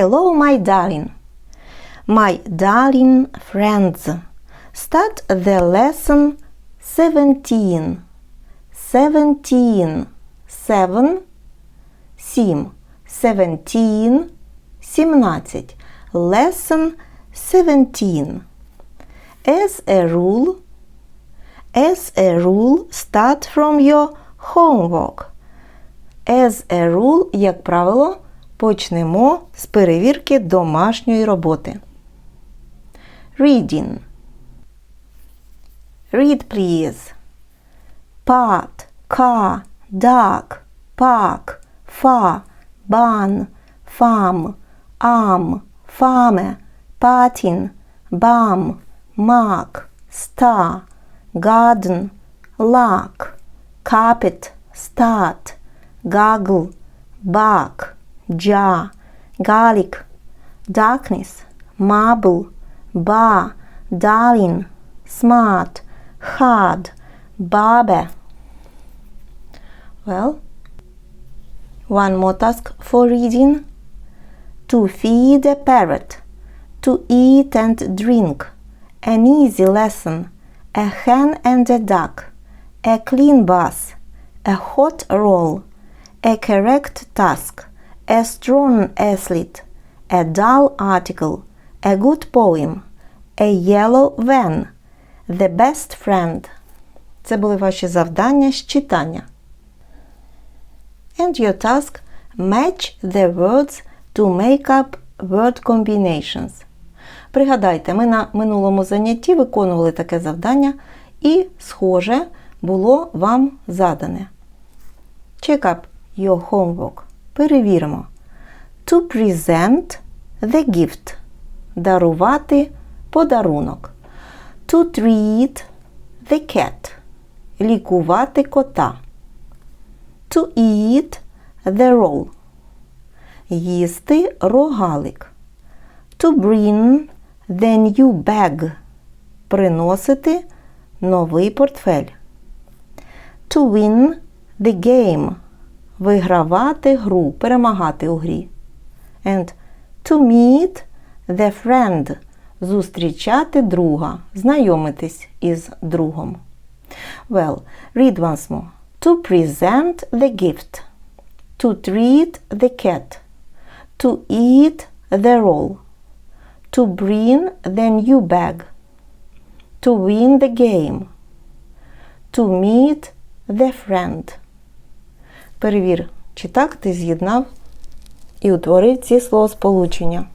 Hello, my darling. My darling friends. Start the lesson 17. 17. 7. 7. 17. 17. Lesson 17. As a rule, as a rule, start from your homework. As a rule, як правило, почнемо з перевірки домашньої роботи. Reading. Read, please. Pot, car, duck, park, far, bun, farm, arm, farmer, patin, bum, mark, star, garden, luck, carpet, start, goggle, bark, jar, garlic, darkness, marble, bar, darling, smart, hard, barber. Well, one more task for reading. To feed a parrot, to eat and drink, an easy lesson, a hen and a duck, a clean bath, a hot roll, a correct task, a strong athlete, a dull article, a good poem, a yellow van, the best friend. Це були ваші завдання з читання. And your task match the words to make up word combinations. Пригадайте, ми на минулому занятті виконували таке завдання, і, схоже, було вам задане. Check up your homework. Перевіримо. To present the gift. Дарувати подарунок. To treat the cat. Лікувати кота. To eat the roll. Їсти рогалик. To bring the new bag. Приносити новий портфель. To win the game. Вигравати гру, перемагати у грі. And to meet the friend. Зустрічати друга, знайомитись із другом. Well, read once more. To present the gift. To treat the cat. To eat the roll. To bring the new bag. To win the game. To meet the friend. Перевір, чи так ти з'єднав і утворив ці словосполучення.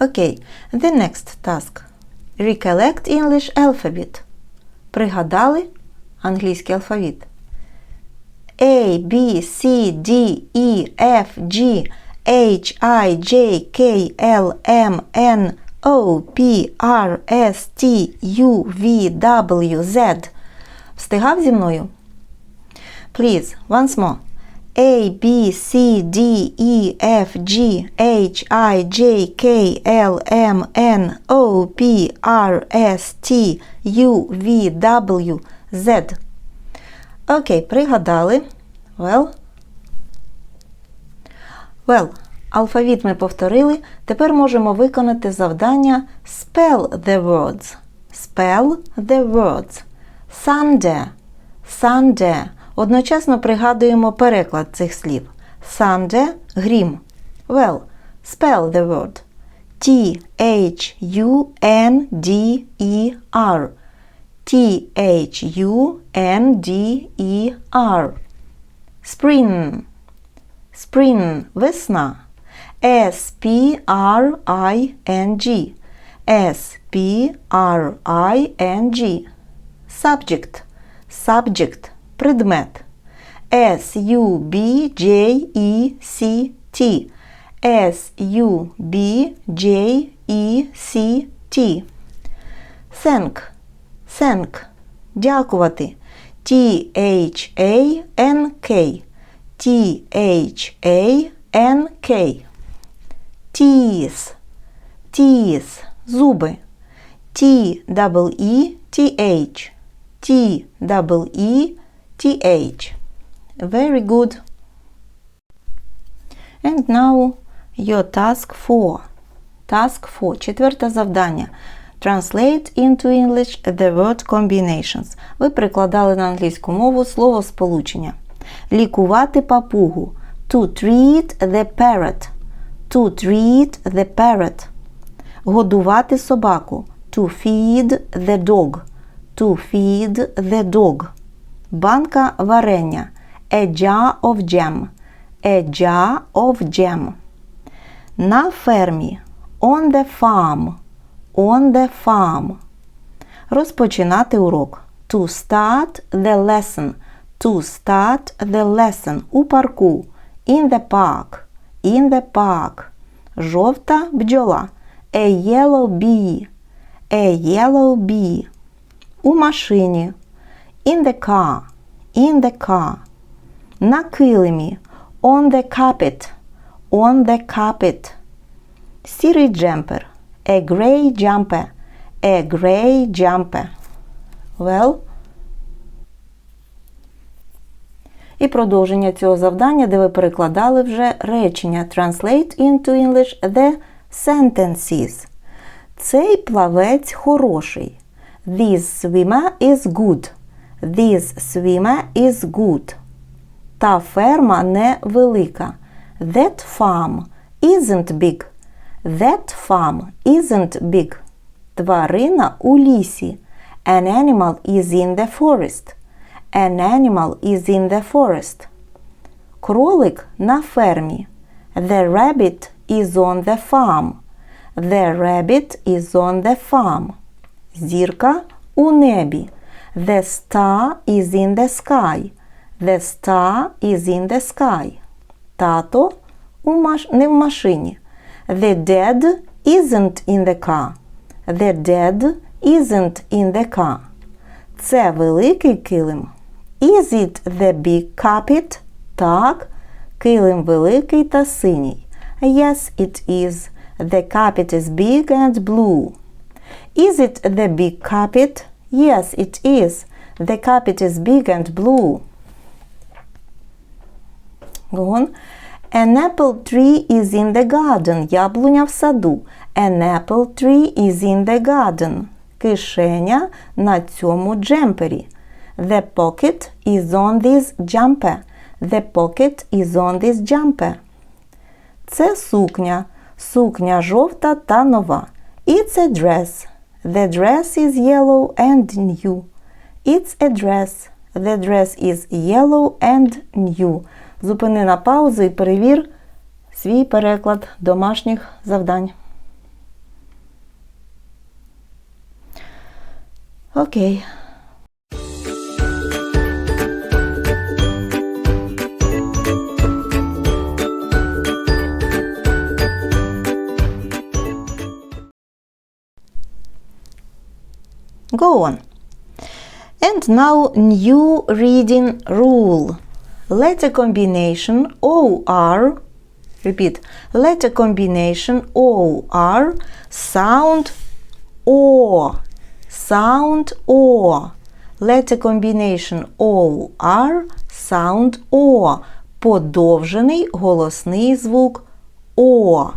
Okay, the next task. Recollect English alphabet. Пригадали англійський алфавіт. A, B, C, D, E, F, G, H, I, J, K, L, M, N, O, P, R, S, T, U, V, W, Z. Встигав зі мною? Please, once more. A, B, C, D, E, F, G, H, I, J, K, L, M, N, O, P, R, S, T, U, V, W, Z. Окей, пригадали. Well. Well, алфавіт ми повторили. Тепер можемо виконати завдання Spell the words. Spell the words. Sunday. Sunday. Одночасно пригадуємо переклад цих слів. Sunday – грім. Well, spell the word. T-H-U-N-D-E-R. T-H-U-N-D-E-R. Spring. Spring – весна. S-P-R-I-N-G. S-P-R-I-N-G. Subject. Subject – предмет. S-U-B-J-E-C-T. S-U-B-J-E-C-T. Thank. Thank. Дякувати. T-H-A-N-K. T-H-A-N-K. Teeth. Teeth. Зуби. T double E T H. T double E T H. Very good. And now your task 4. Task 4. Четверте завдання. Translate into English the word combinations. Ви прикладали на англійську мову слово сполучення. Лікувати папугу. To treat the parrot. To treat the parrot. Годувати собаку. To feed the dog. To feed the dog. Банка варення. A jar of jam. A jar of jam. На фермі. On the farm. On the farm. Розпочинати урок. To start the lesson. To start the lesson. У парку. In the park. In the park. Жовта бджола. A yellow bee. A yellow bee. У машині. In the car. In the car. На килимі. On the carpet. On the carpet. Сірий джемпер. A grey jumper. A grey jumper. Well. І продовження цього завдання, де ви перекладали вже речення Translate into English the sentences. Цей плавець хороший. This swimmer is good. This swimmer is good. Та ферма не велика. That farm isn't big. That farm isn't big. Тварина у лісі. An animal is in the forest. An animal is in the forest. Кролик на фермі. The rabbit is on the farm. The rabbit is on the farm. Зірка у небі. The star is in the sky. The star is in the sky. Тато у маш... не в машині. The dad isn't in the car. The dad isn't in the car. Це великий килим. Is it the big carpet? Так. Килим великий та синій. Yes, it is. The carpet is big and blue. Is it the big carpet? Yes, it is. The carpet is big and blue. Go on. An apple tree is in the garden. Яблуня в саду. An apple tree is in the garden. Кишеня на цьому джемпері. The pocket is on this jumper. The pocket is on this jumper. Це сукня. Сукня жовта та нова. It's a dress. The dress is yellow and new. It's a dress. The dress is yellow and new. Зупини на паузу і перевір свій переклад домашніх завдань. Окей. Go on. And now new reading rule. Letter combination OR. Repeat. Letter combination OR. Sound O. Sound O. Letter combination OR. Sound O. Подовжений голосний звук О.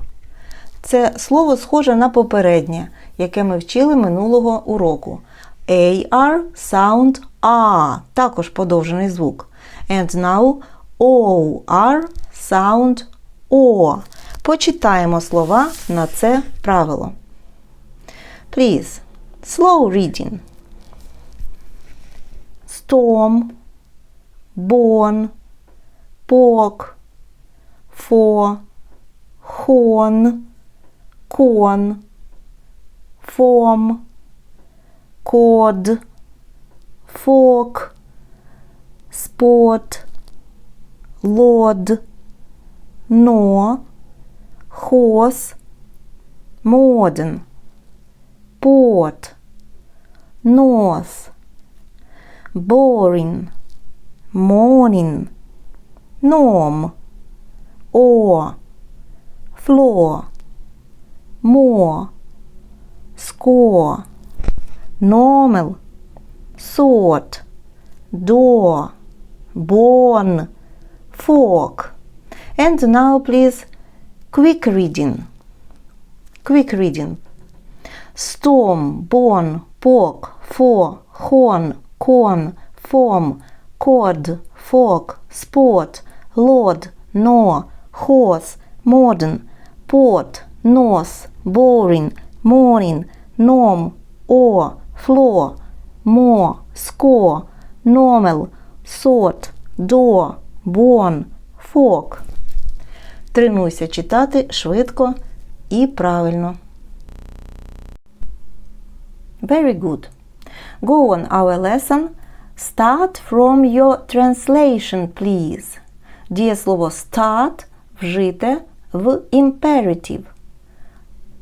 Це слово схоже на попереднє, яке ми вчили минулого уроку. AR sound A. Також подовжений звук. And now OR sound O. Почитаємо слова на це правило. Please. Slow reading. Storm. Born. Pork. For. Horn. Corn. Form. Cord. Fork. Sport. Lord. No. Horse. Modern. Port. North. Boring. Morning. Norm. Or. Floor. More. Score. Normal, sort, door, born, fork. And now please quick reading. Quick reading. Storm, born, pork, for, horn, corn, form, cord, fork, sport, lord, nor, horse, modern, port, nose, boring, morning, norm, or, floor, more, score, normal, sort, door, born, fork. Тренуйся читати швидко і правильно. Very good. Go on our lesson. Start from your translation, please. Дієслово start вжите в imperative.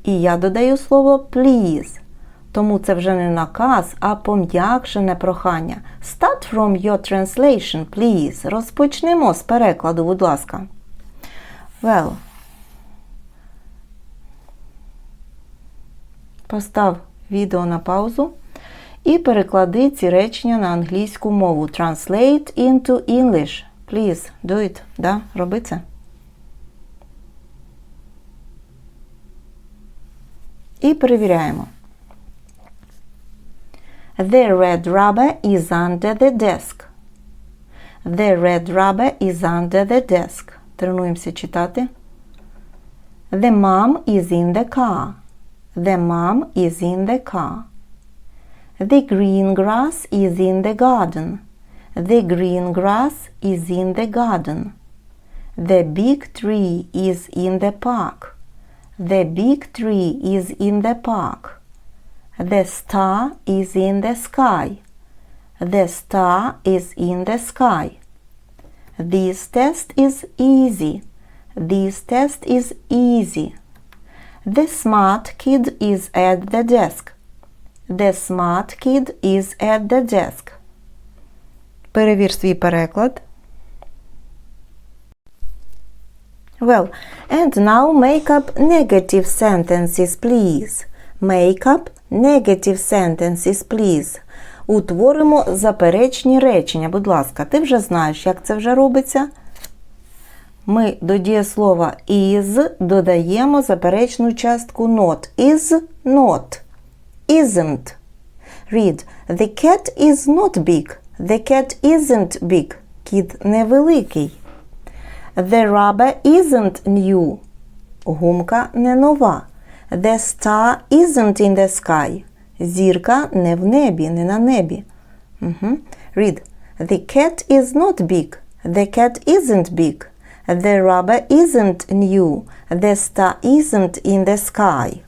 І я додаю слово please. Тому це вже не наказ, а пом'якшене прохання. Start from your translation, please. Розпочнемо з перекладу, будь ласка. Well. Постав відео на паузу і переклади ці речення на англійську мову. Translate into English. Please, do it. Да? Роби це. І перевіряємо. The red rubber is under the desk. The red rubber is under the desk. Тренуємося читати. The mom is in the car. The mom is in the car. The green grass is in the garden. The green grass is in the garden. The big tree is in the park. The big tree is in the park. The star is in the sky. The star is in the sky. This test is easy. This test is easy. The smart kid is at the desk. The smart kid is at the desk. Перевір свій переклад. Well, and now make up negative sentences, please. Make up negative sentences, please. Утворимо заперечні речення, будь ласка. Ти вже знаєш, як це вже робиться. Ми до дієслова is додаємо заперечну частку not. Is not. Isn't. Read. The cat is not big. The cat isn't big. Кіт невеликий. The rubber isn't new. Гумка не нова. The star isn't in the sky. Зірка не в небі, не на небі. Угу. Read. The cat is not big. The cat isn't big. The rubber isn't new. The star isn't in the sky.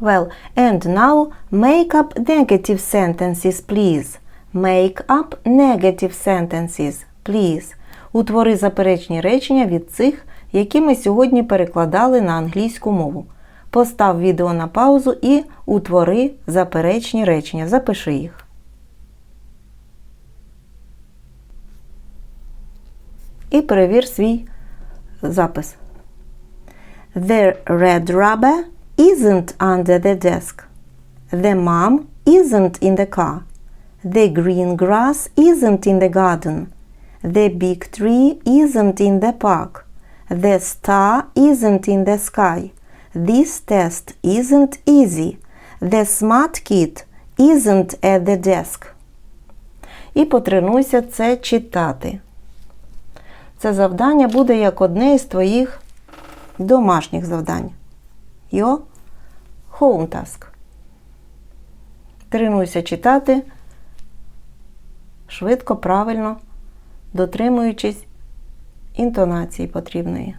Well, and now make up negative sentences, please. Make up negative sentences, please. Утвори заперечні речення від цих, які ми сьогодні перекладали на англійську мову. Постав відео на паузу і утвори заперечні речення. Запиши їх. І перевір свій запис. The red rubber isn't under the desk. The mom isn't in the car. The green grass isn't in the garden. The big tree isn't in the park. The star isn't in the sky. This test isn't easy. The smart kid isn't at the desk. І потренуйся це читати. Це завдання буде як одне із твоїх домашніх завдань. Your home task. Тренуйся читати швидко, правильно, дотримуючись інтонації потрібної.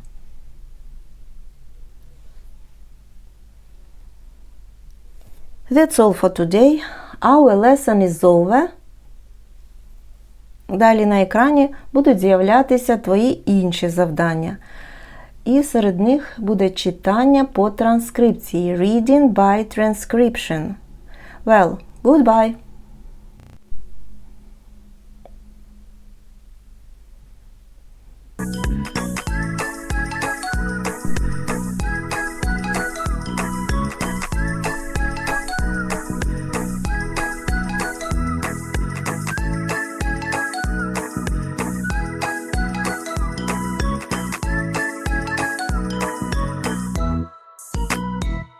That's all for today. Our lesson is over. Далі на екрані будуть з'являтися твої інші завдання. І серед них буде читання по транскрипції. Reading by transcription. Well, goodbye!